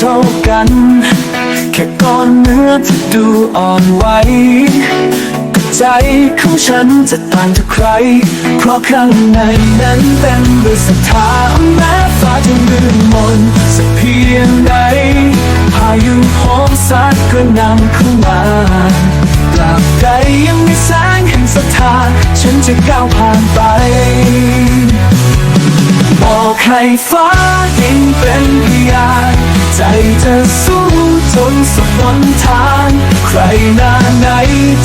เท่ากัน แค่ก้อนเนื้อที่ดูอ่อนไหวใจของฉันจะต่างจากใคร เพราะข้างในนั้นเต็มด้วยศรัทธาแม้ฟ้าจะมืดมนสักเพียงใดพายุโหมซัดกระนำเข้ามาตราบใดยังมีแสงแห่งศรัทธาฉันจะก้าวผ่านไป บอกให้ฟ้าดินเป็น นทาง ใครหน้าไหน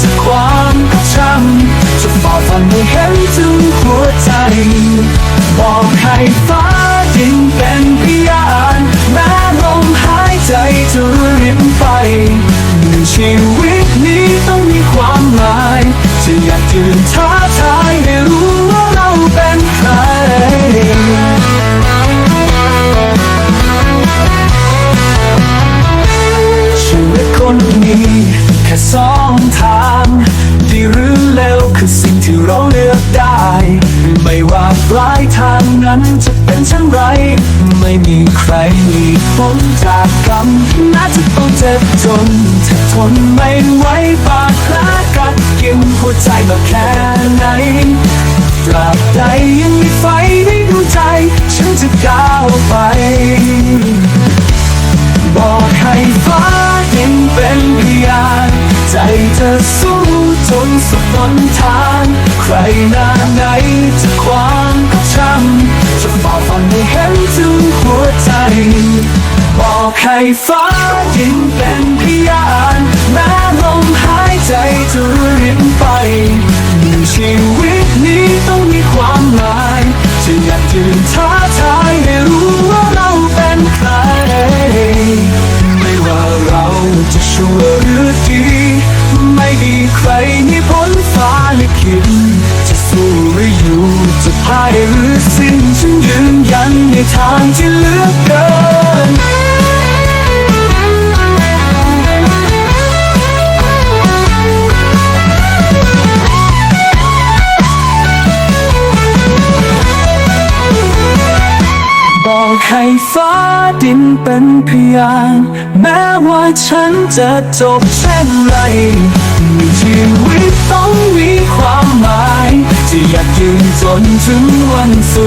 จะความก็ช่ำจะฝ่าฟันให้เห็นถึงหัวใจ บอกให้ฟ้าดินเป็นพยานแม้ลมหายใจจะริบไปในชีวิตนี้ต้องมีความหมายจะอยากยืนท้าทาย ว่าปลายทางนั้นจะเป็นเช่นไร ไม่มีใครหลีกพ้นจากกรรมแม้จะต้องเจ็บจนถ้าทนไม่ไหวบาดแผลกัดกินหัวใจมาแค่ไหนตราบใดยังมีไฟในดวงใจ ฉันจะก้าวไป บอกให้ฟ้าดินเป็นพยาน ใจจะสู้จนสุดหนทาง บอกให้ฟ้าดินเป็นพยานแม้ลมหายใจจะริบไปชีวิตนี้ต้องมีความหมายจะอยากยืนท้าทายให้รู้ว่าเราเป็นใคร ไม่ว่าเราจะชั่วหรือดี ไม่มีใครมีพ้นฟ้าลิขิตจะสู้หรืออยู่จะพ่ายหรือ ยันในทางที่เลือกเดินบอกให้ฟ้าดินเป็นพยานแม้ว่าฉันจะจบเช่นไรมีชีวิตต้องมีความหมาย จะอยากยืนจนถึงวันสุด